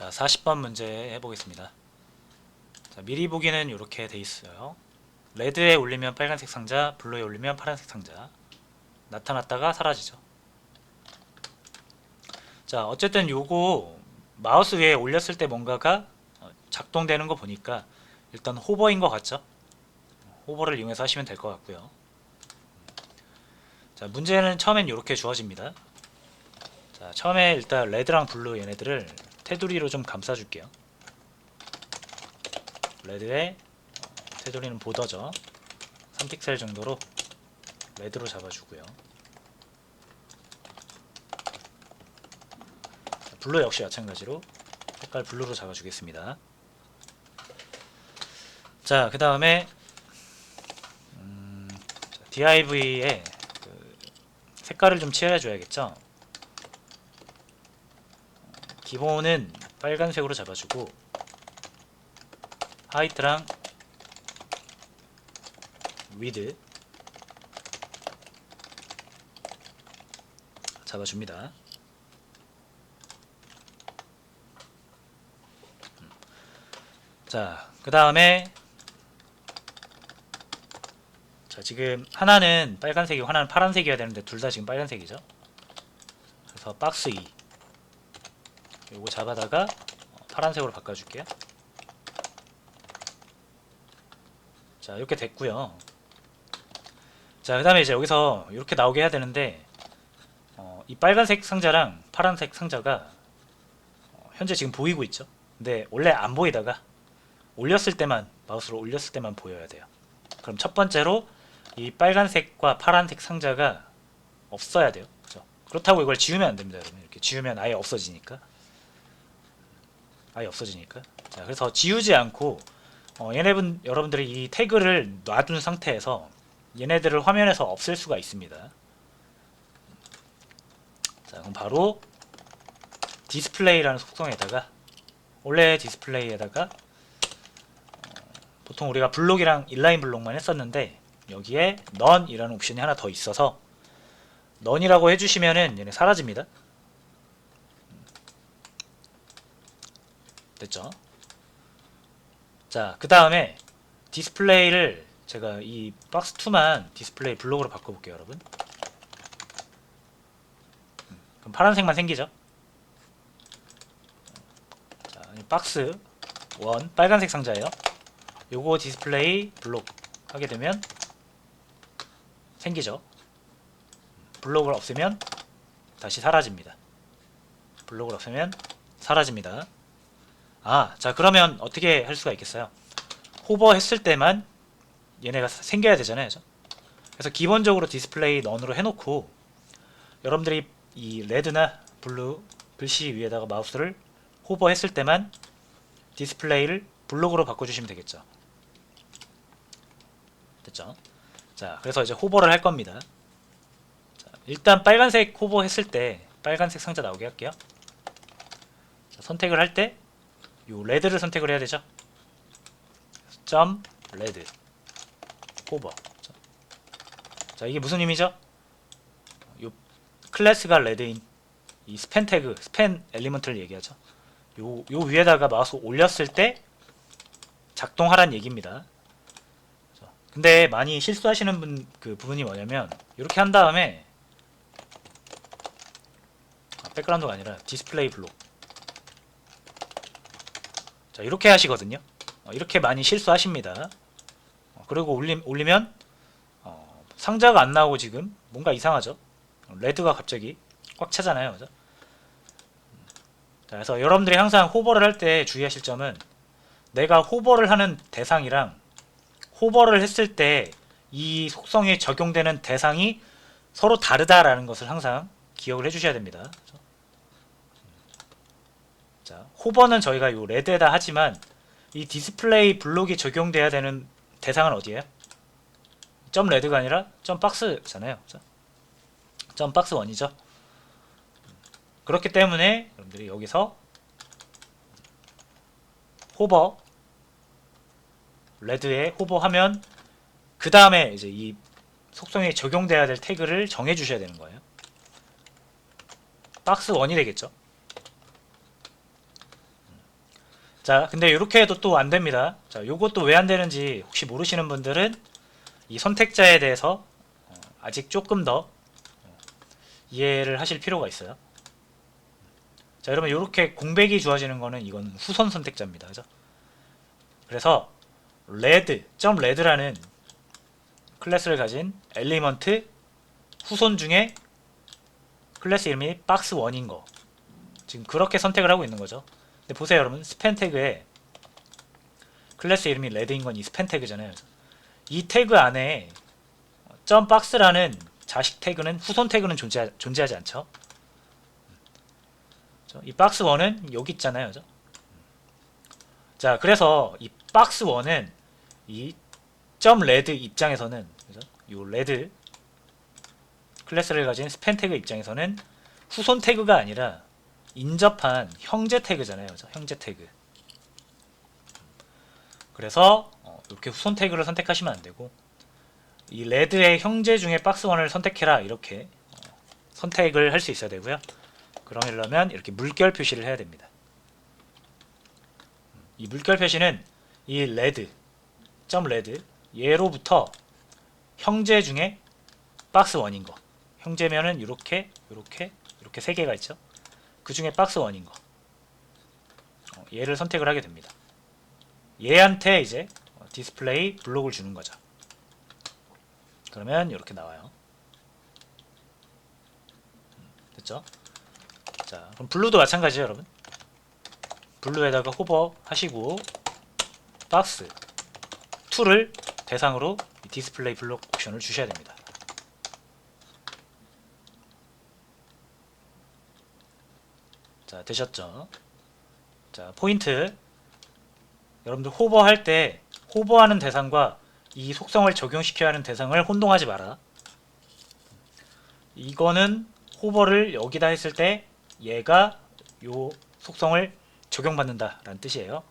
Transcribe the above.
자, 40번 문제 해보겠습니다. 자, 미리 보기는 이렇게 돼 있어요. 레드에 올리면 빨간색 상자, 블루에 올리면 파란색 상자. 나타났다가 사라지죠. 자, 어쨌든 요거 마우스 위에 올렸을 때 뭔가가 어, 작동되는 거 보니까 일단 호버인 것 같죠? 호버를 이용해서 하시면 될 것 같고요. 자, 문제는 처음엔 이렇게 주어집니다. 자, 처음에 일단 레드랑 블루 얘네들을 테두리로 좀 감싸줄게요. 레드에 어, 테두리는 보더죠. 3픽셀 정도로 레드로 잡아주고요. 자, 블루 역시 마찬가지로 색깔 블루로 잡아주겠습니다. 자, 그 다음에 음, DIV에 그 색깔을 좀 칠해줘야겠죠. 기본은 빨간색으로 잡아주고 하이트랑 위드 잡아줍니다. 자, 그 다음에 자 지금 하나는 빨간색이고 하나는 파란색이어야 되는데 둘 다 지금 빨간색이죠. 그래서 박스 2 요거 잡아다가 어, 파란색으로 바꿔줄게요. 자 이렇게 됐고요. 자 그 다음에 이제 여기서 이렇게 나오게 해야 되는데 어, 이 빨간색 상자랑 파란색 상자가 어, 현재 지금 보이고 있죠. 근데 원래 안 보이다가 올렸을 때만 마우스로 올렸을 때만 보여야 돼요. 그럼 첫 번째로 이 빨간색과 파란색 상자가 없어야 돼요. 그죠? 그렇다고 이걸 지우면 안 됩니다, 여러분. 이렇게 지우면 아예 없어지니까. 아예 없어지니까. 자, 그래서 지우지 않고 어, 얘네분 여러분들이 이 태그를 놔둔 상태에서 얘네들을 화면에서 없앨 수가 있습니다. 자, 그럼 바로 디스플레이라는 속성에다가 원래 디스플레이에다가 어, 보통 우리가 블록이랑 인라인 블록만 했었는데 여기에 none이라는 옵션이 하나 더 있어서 none이라고 해주시면은 얘네 사라집니다. 됐죠? 자, 그 다음에 디스플레이를 제가 이 박스 2만 디스플레이 블록으로 바꿔볼게요, 여러분. 음, 그럼 파란색만 생기죠? 자, 이 박스 1 빨간색 상자예요. 요거 디스플레이 블록 하게 되면 생기죠. 블록을 없애면 다시 사라집니다. 블록을 없애면 사라집니다. 아, 자 그러면 어떻게 할 수가 있겠어요? 호버 했을 때만 얘네가 생겨야 되잖아요. 그죠? 그래서 기본적으로 디스플레이 넌으로 해놓고 여러분들이 이 레드나 블루 글씨 위에다가 마우스를 호버 했을 때만 디스플레이를 블록으로 바꿔주시면 되겠죠. 됐죠? 자, 그래서 이제 호버를 할 겁니다. 자, 일단 빨간색 호버 했을 때 빨간색 상자 나오게 할게요. 자, 선택을 할 때 요 레드를 선택을 해야 되죠. 점 레드 호버. 자, 자, 이게 무슨 의미죠? 요 클래스가 레드인 이 스팬 태그, 스팬 엘리먼트를 얘기하죠. 요, 요 위에다가 마우스 올렸을 때 작동하란 얘기입니다. 근데 많이 실수하시는 분, 그 부분이 뭐냐면 이렇게 한 다음에 아, 백그라운드가 아니라 디스플레이 블록 자 이렇게 하시거든요. 어, 이렇게 많이 실수하십니다. 어, 그리고 올리, 올리면 어, 상자가 안 나오고 지금 뭔가 이상하죠. 어, 레드가 갑자기 꽉 차잖아요. 그죠? 자, 그래서 여러분들이 항상 호버를 할 때 주의하실 점은 내가 호버를 하는 대상이랑 호버를 했을 때 이 속성에 적용되는 대상이 서로 다르다라는 것을 항상 기억을 해주셔야 됩니다. 그죠? 자, 호버는 저희가 요 레드에다 하지만 이 디스플레이 블록이 적용돼야 되는 대상은 어디예요? 점 레드가 아니라 점 박스잖아요. 점 박스 원이죠. 그렇기 때문에 여러분들이 여기서 호버 레드에 호버하면 그 다음에 이제 이 속성에 적용돼야 될 태그를 정해 주셔야 되는 거예요. 박스 1이 되겠죠. 자, 근데 이렇게 해도 또 안 됩니다. 자, 요것도 왜 안 되는지 혹시 모르시는 분들은 이 선택자에 대해서 어, 아직 조금 더 어, 이해를 하실 필요가 있어요. 자, 여러분 이렇게 공백이 주어지는 거는 이건 후선 선택자입니다. 그죠? 그래서 레드, 점 레드라는 클래스를 가진 엘리먼트 후손 중에 클래스 이름이 박스 1인 거. 지금 그렇게 선택을 하고 있는 거죠. 보세요, 여러분. 스팬 태그에 클래스 이름이 레드인 건 이 스팬 태그잖아요. 이 태그 안에 점 박스라는 자식 태그는 후손 태그는 존재, 존재하지 않죠. 이 박스 1은 여기 있잖아요. 자, 그래서 이 박스 1은 이 점 레드 입장에서는? 요 레드 클래스를 가진 스팬 태그 입장에서는 후손 태그가 아니라 인접한 형제 태그잖아요. 형제 태그. 그래서 어, 이렇게 후손 태그를 선택하시면 안 되고 이 레드의 형제 중에 박스 1을 선택해라 이렇게 어, 선택을 할 수 있어야 되고요. 그러려면 이렇게 물결 표시를 해야 됩니다. 이 물결 표시는 이 레드 점 레드 얘로부터 형제 중에 박스 1인 거 형제면은 이렇게 이렇게 이렇게 세 개가 있죠. 그 중에 박스 1인 거 어, 얘를 선택을 하게 됩니다. 얘한테 이제 어, 디스플레이 블록을 주는 거죠. 그러면 이렇게 나와요. 음, 됐죠? 자, 그럼 블루도 마찬가지죠, 여러분. 블루에다가 호버 하시고 박스 2를 대상으로 이 디스플레이 블록 옵션을 주셔야 됩니다. 자, 되셨죠? 자, 포인트. 여러분들 호버할 때 호버하는 대상과 이 속성을 적용시켜야 하는 대상을 혼동하지 마라. 이거는 호버를 여기다 했을 때 얘가 요 속성을 적용받는다 라는 뜻이에요.